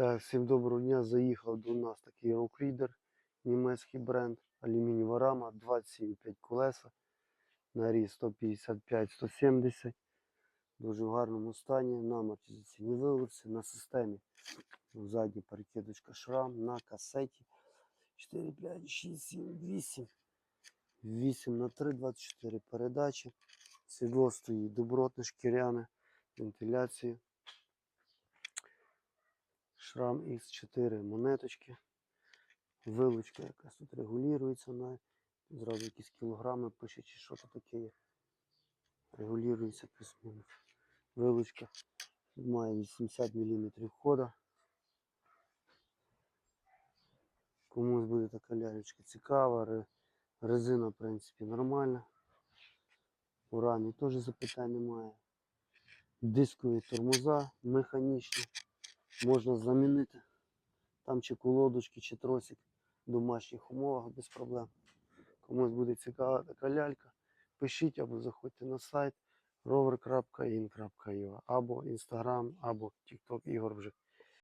Так, всім доброго дня. Заїхав до нас такий рокрідер, німецький бренд, алюмінієва рама, 27,5 колеса, наріз 155-170. Дуже в гарному стані. На амортизаційній вилиці, на системі. Задня перекидочка шрам, на касеті. 4, 5, 6, 7, 8. 8 на 3, 24 передачі. Сідло стоїть добротне, шкіряне, вентиляція. Шрам X4 монеточки. Вилочка якась тут регулюється на зразу якісь кілограми пише, чи що то таке є. Регулюється плюс-мінус. Вилочка тут має 80 мм хода. Комусь буде така лялечка цікава. Резина, в принципі, нормальна. У рамі теж запитань немає. Дискові тормоза механічні можна замінити. Там чи колодочки, чи тросик в домашніх умовах без проблем. Комусь буде цікава така лялька. Пишіть або заходьте на сайт rover.in.ua або Instagram, або TikTok Ігор вже